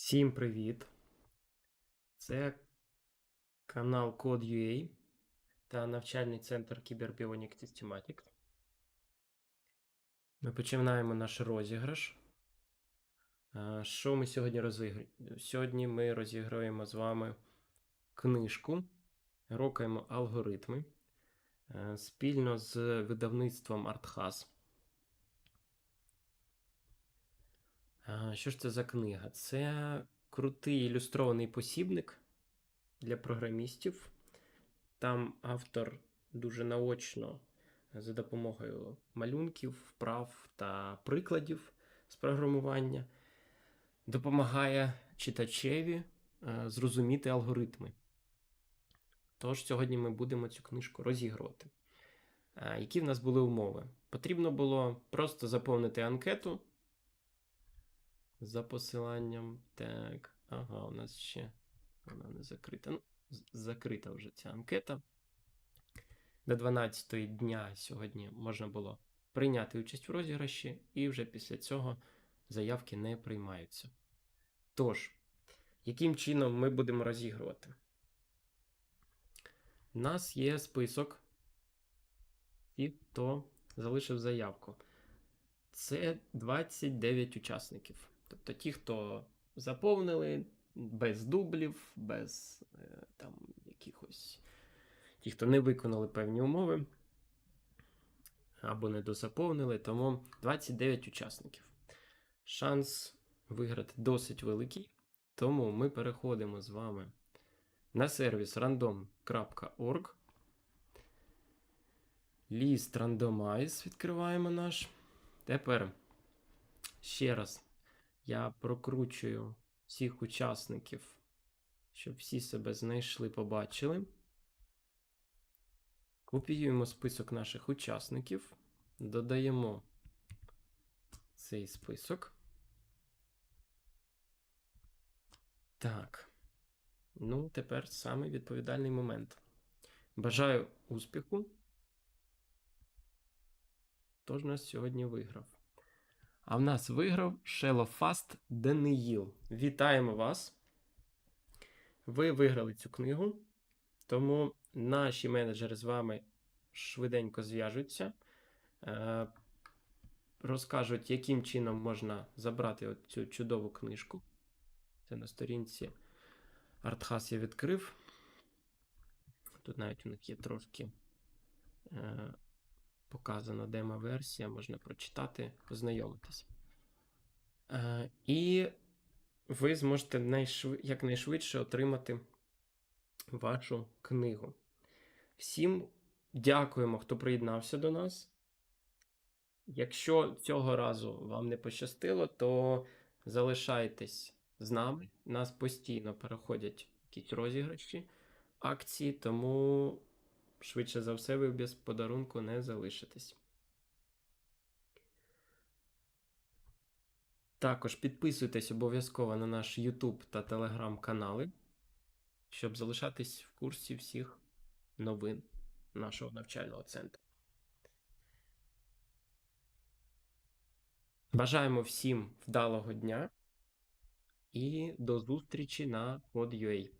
Всім привіт! Це канал Code.ua та навчальний центр Cyberbionic Systematics. Ми починаємо наш розіграш. Що ми сьогодні розіграємо? Сьогодні ми розіграємо з вами книжку, рокаємо алгоритми спільно з видавництвом ArtHas. Що ж це за книга? Це крутий ілюстрований посібник для програмістів. Там автор дуже наочно за допомогою малюнків, вправ та прикладів з програмування допомагає читачеві е, зрозуміти алгоритми. Тож сьогодні ми будемо цю книжку розігрувати. Які в нас були умови? Потрібно було просто заповнити анкету за посиланням. Так, ага, у нас ще вона не закрита. Ну, закрита вже ця анкета. До 12 дня сьогодні можна було прийняти участь в розіграші, і вже після цього заявки не приймаються. Тож, яким чином ми будемо розігрувати? У нас є список тих, хто залишив заявку. Це 29 учасників. Тобто ті, хто заповнили без дублів, без е, там якихось. Ті, хто не виконали певні умови або не дозаповнили, тому 29 учасників. Шанс виграти досить великий. Тому ми переходимо з вами на сервіс random.org. List Randomize відкриваємо наш. Тепер ще раз я прокручую всіх учасників, щоб всі себе знайшли, побачили. Копіюємо список наших учасників, додаємо цей список. Так. Ну, тепер саме відповідальний момент. Бажаю успіху. Хто ж нас сьогодні виграв? А в нас виграв Шелофаст Даниїл. Вітаємо вас! Ви виграли цю книгу, тому наші менеджери з вами швиденько зв'яжуться, е, розкажуть, яким чином можна забрати цю чудову книжку. Це на сторінці Артхас я відкрив. Тут навіть у них є трошки. Показана демо-версія, можна прочитати, ознайомитись. Е, і ви зможете найшви... якнайшвидше отримати вашу книгу. Всім дякуємо, хто приєднався до нас. Якщо цього разу вам не пощастило, то залишайтесь з нами. Нас постійно переходять якісь розіграші, акції, тому швидше за все, ви без подарунку не залишитесь. Також підписуйтесь обов'язково на наш YouTube та Telegram канали, щоб залишатись в курсі всіх новин нашого навчального центру. Бажаємо всім вдалого дня і до зустрічі на Code.ua.